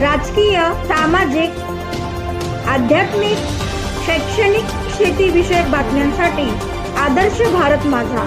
राजकीय सामाजिक आध्यात्मिक शैक्षणिक शेतीविषयक बातम्यांसाठी आदर्श भारत माझा.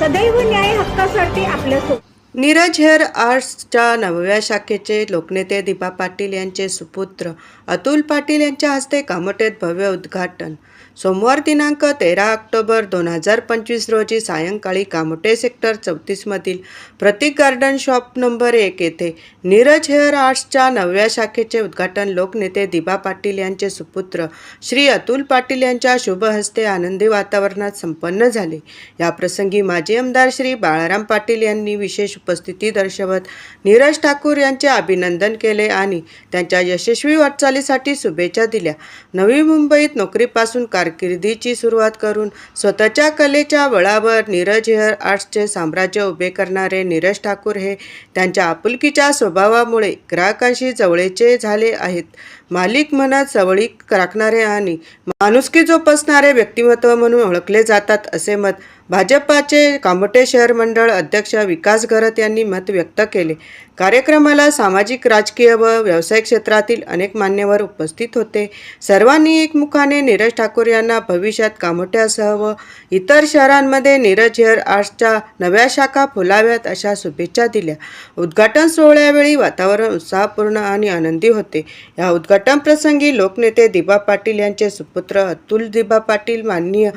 सदैव न्याय हक्कासाठी आपल्यासोबत नीरज हेअर आर्ट्सच्या नवव्या शाखेचे लोकनेते दीपा पाटील यांचे सुपुत्र अतुल पाटील यांच्या हस्ते कामटेत भव्य उद्घाटन. सोमवार दिनांक तेरा ऑक्टोबर दोन हजार पंचवीस रोजी सायंकाळी कामटे सेक्टर चौतीसमधील प्रतीक गार्डन शॉप नंबर एक येथे नीरज हेअर आर्ट्सच्या नवव्या शाखेचे उद्घाटन लोकनेते दिबा पाटील यांचे सुपुत्र श्री अतुल पाटील यांच्या शुभहस्ते आनंदी वातावरणात संपन्न झाले. याप्रसंगी माजी आमदार श्री बाळाराम पाटील यांनी विशेष उपस्थिती दर्शवत नीरज ठाकूर यांचे अभिनंदन केले आणि त्यांच्या यशस्वी वाटचालीसाठी शुभेच्छा दिल्या. नवी मुंबईत नोकरीपासून का कारकिर्दीची सुरुवात करून स्वतःच्या कलेच्या बळावर नीरज हेअर आर्ट्सचे साम्राज्य उभे करणारे नीरज ठाकूर हे त्यांच्या आपुलकीच्या स्वभावामुळे ग्राहकांशी जवळचे झाले आहेत. मालिक मनात जवळीक राखणारे आणि माणुसकी जोपासणारे व्यक्तिमत्व म्हणून ओळखले जातात असे मत भाजपाचे कामोटे शहर मंडळ अध्यक्ष विकास घरत यांनी मत व्यक्त केले. कार्यक्रमाला सामाजिक राजकीय व व्यावसायिक क्षेत्रातील अनेक मान्यवर उपस्थित होते. सर्वांनी एकमुखाने नीरज ठाकूर यांना भविष्यात कामोट्यासह व इतर शहरांमध्ये नीरज हेअर आर्ट्सच्या नव्या शाखा फुलाव्यात अशा शुभेच्छा दिल्या. उद्घाटन सोहळ्यावेळी वातावरण उत्साहपूर्ण आणि आनंदी होते. या उद्घाटन प्रसंगी लोकनेते दिबा पाटील यांचे सुपुत्र अतुल दिबा पाटील माननीय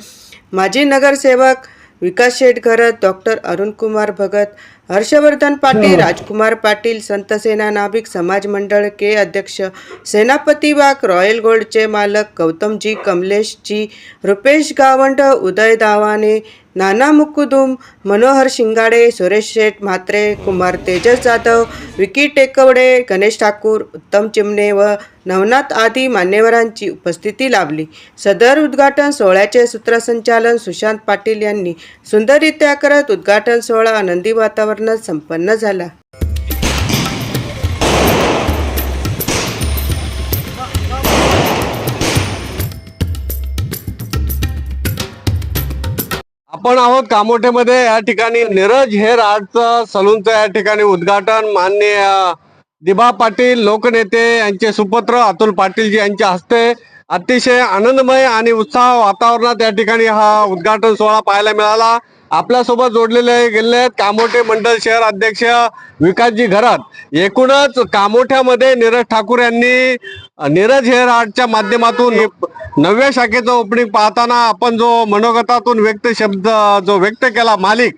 माजी नगरसेवक विकास शेठ घरत डॉक्टर अरुणकुमार भगत हर्षवर्धन पाटील राजकुमार पाटील संत सेना नाभिक समाज मंडळ के अध्यक्ष सेनापती वाघ रॉयल गोल्डचे मालक गौतमजी कमलेशजी रुपेश गावंड उदय दावाने नाना मुकुदुम मनोहर शिंगाडे सुरेश शेठ म्हात्रे कुमार तेजस जाधव विकी टेकवडे गणेश ठाकूर उत्तम चिमणे व नवनाथ आदी मान्यवरांची उपस्थिती लाभली. सदर उद्घाटन सोहळ्याचे सूत्रसंचालन सुशांत पाटील यांनी. सुंदररित्या करत उद्घाटन सोहळा आनंदी वातावरणात संपन्न झाला. आपण आहोत कामोठेमध्ये. या ठिकाणी नीरज हेअर आर्टचं सलूनचं या ठिकाणी उद्घाटन. माननीय दिबा पाटील लोकनेते यांचे सुपुत्र अतुल पाटीलजी यांच्या हस्ते. अतिशय आनंदमय आणि उत्साह वातावरणात या ठिकाणी हा उद्घाटन सोहळा पाहायला मिळाला. आपल्यासोबत जोडलेले गेले आहेत कामोठे मंडल शहर अध्यक्ष विकासजी घरात. एकूणच कामोठ्यामध्ये नीरज ठाकूर यांनी नीरज हेअर आर्टच्या माध्यमातून नव्या शाखेचं ओपनिंग पाहताना आपण जो मनोगतातून व्यक्त शब्द जो व्यक्त केला मालिक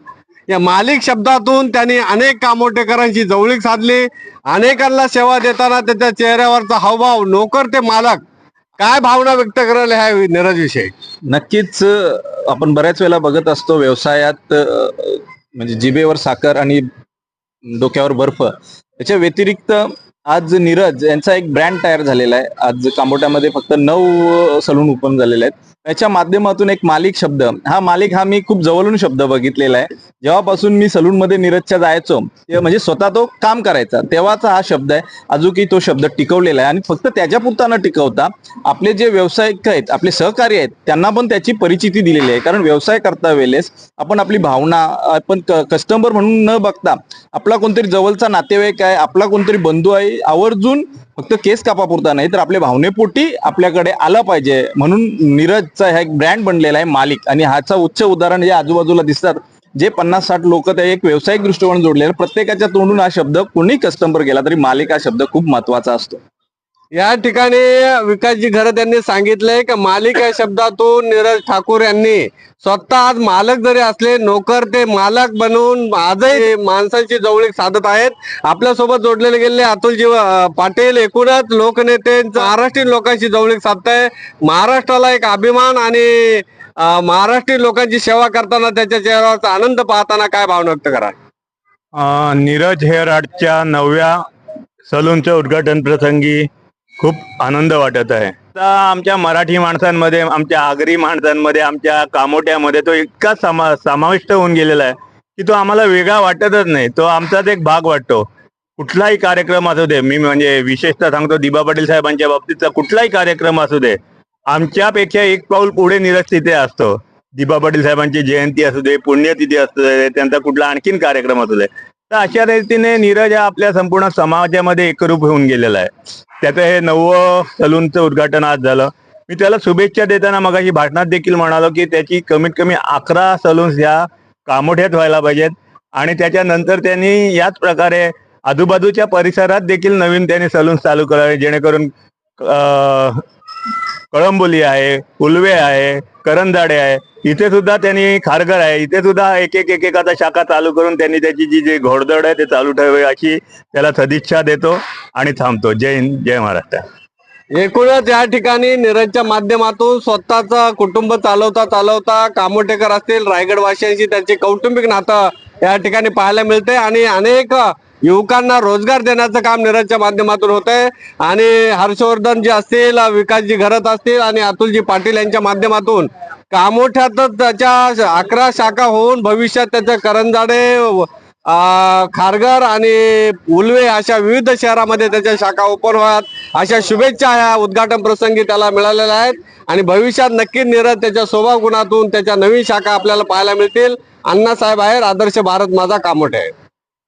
या मालिक शब्दातून त्यांनी अनेक कामोटेकरांची जवळीक साधली. अनेकांना सेवा देताना त्याच्या चेहऱ्यावरचा हावभाव नोकर ते मालक काय भावना व्यक्त करायला ह्या निरज विषयी? नक्कीच आपण बऱ्याच वेळेला बघत असतो व्यवसायात म्हणजे जिभेवर साखर आणि डोक्यावर बर्फ त्याच्या व्यतिरिक्त आज नीरज यांचा एक ब्रँड तयार झालेला आहे. आज कांबोट्यामध्ये फक्त नऊ सलून ओपन झालेले आहेत. त्याच्या माध्यमातून एक मालिक शब्द. हा मालिक हा मी खूप जवळून शब्द बघितलेला आहे. जेव्हापासून मी सलूनमध्ये नीरजच्या जायचो म्हणजे स्वतः तो काम करायचा तेव्हाचा हा शब्द आहे. अजूनही तो शब्द टिकवलेला आहे आणि फक्त त्याच्यापुरता न टिकवता आपले जे व्यावसायिक आहेत आपले सहकारी आहेत त्यांना पण त्याची परिचिती दिलेली आहे. कारण व्यवसाय करता वेळेस आपण आपली भावना आपण कस्टमर म्हणून न बघता आपला कोणतरी जवळचा नातेवाईक आहे आपला कोणतरी बंधू आहे आवर्जून फक्त केस कापापुरता नाही तर आपल्या भावनेपोटी आपल्याकडे आलं पाहिजे. म्हणून नीरजचा हा एक ब्रँड बनलेला आहे मालिक. आणि ह्याचा उच्च उदाहरण जे आजूबाजूला दिसतात जे पन्नास साठ लोक ते एक व्यावसायिक दृष्टिकोन जोडलेले प्रत्येकाच्या तोंडून हा शब्द कोणी कस्टमर गेला तरी मालिक हा शब्द खूप महत्त्वाचा असतो. या ठिकाणी विकासजी घरत यांनी सांगितलंय की मालिक या शब्दातून नीरज ठाकूर यांनी स्वतः आज मालक जरी असले नोकर ते मालक बनवून आजही माणसांची जवळीक साधत आहेत. आपल्यासोबत जोडलेले गेले अतुलजी पाटील. एकूणच लोकनेते महाराष्ट्रीय लोकांशी जवळीक साधताय. महाराष्ट्राला एक अभिमान आणि महाराष्ट्रीय लोकांची सेवा करताना त्याच्या चेहऱ्यावरचा आनंद पाहताना काय भावना व्यक्त करा? नीरज हेअर आर्टच्या नवव्या सलूनच्या उद्घाटन प्रसंगी खूप आनंद वाटत आहे. आमच्या मराठी माणसांमध्ये आमच्या आगरी माणसांमध्ये आमच्या कामोट्यामध्ये तो इतका समा समाविष्ट होऊन गेलेला आहे की तो आम्हाला वेगळा वाटतच नाही. तो आमचाच एक भाग वाटतो. कुठलाही कार्यक्रम असू दे मी म्हणजे विशेषतः सांगतो दिबा पाटील साहेबांच्या बाबतीतचा कुठलाही कार्यक्रम असू दे आमच्यापेक्षा एक पाऊल पुढे निरज तिथे असतो. दिबा पाटील साहेबांची जयंती असू दे पुण्यतिथी असू दे त्यांचा कुठला आणखीन कार्यक्रम असू दे तर अशा रीतीने नीरज हा आपल्या संपूर्ण समाजामध्ये एकरूप होऊन गेलेला आहे. त्याचं हे नववं सलूनचं उद्घाटन आज झालं. मी त्याला शुभेच्छा देताना मगाशी भाषणात देखील म्हणालो की त्याची कमीत कमी अकरा सलून्स ह्या कामोठ्यात व्हायला पाहिजेत. आणि त्याच्यानंतर त्यांनी याच प्रकारे आजूबाजूच्या परिसरात देखील नवीन त्यांनी सलून्स चालू करावे जेणेकरून कळंबोली आहे उलवे आहे करंजाडे आहे. इथे सुद्धा त्यांनी खारघर आहे. इथे सुद्धा एक एक एक एक आता शाखा चालू करून त्यांनी त्याची जी जी घोडदड आहे ते चालू ठेवावे अशी त्याला सदिच्छा देतो आणि थांबतो. जय हिंद जय महाराष्ट्र. एकूणच या ठिकाणी नीरजच्या माध्यमातून स्वतःचा कुटुंब चालवता चालवता कामोटेकर असतील रायगड वासियांशी त्यांचे कौटुंबिक नातं या ठिकाणी पाहायला मिळते आणि अनेक युवकांना रोजगार देण्याचं काम नीरजच्या माध्यमातून होत आहे आणि हर्षवर्धन जी असतील विकासजी घरत असतील आणि अतुलजी पाटील यांच्या माध्यमातून कामोठ्यातच त्याच्या अकरा शाखा होऊन भविष्यात त्याच्या करंजाडे खारगर खारघर आणि उलवे अशा विविध शहरामध्ये त्याच्या शाखा ओपन व्हाव्यात. अशा शुभेच्छा ह्या उद्घाटन प्रसंगी त्याला मिळालेल्या आहेत. आणि भविष्यात नक्की नीरज त्याच्या स्वभाव गुणातून त्याच्या नवीन शाखा आपल्याला पाहायला मिळतील. अण्णासाहेब आहेत आदर्श भारत माझा कामोठे आहे.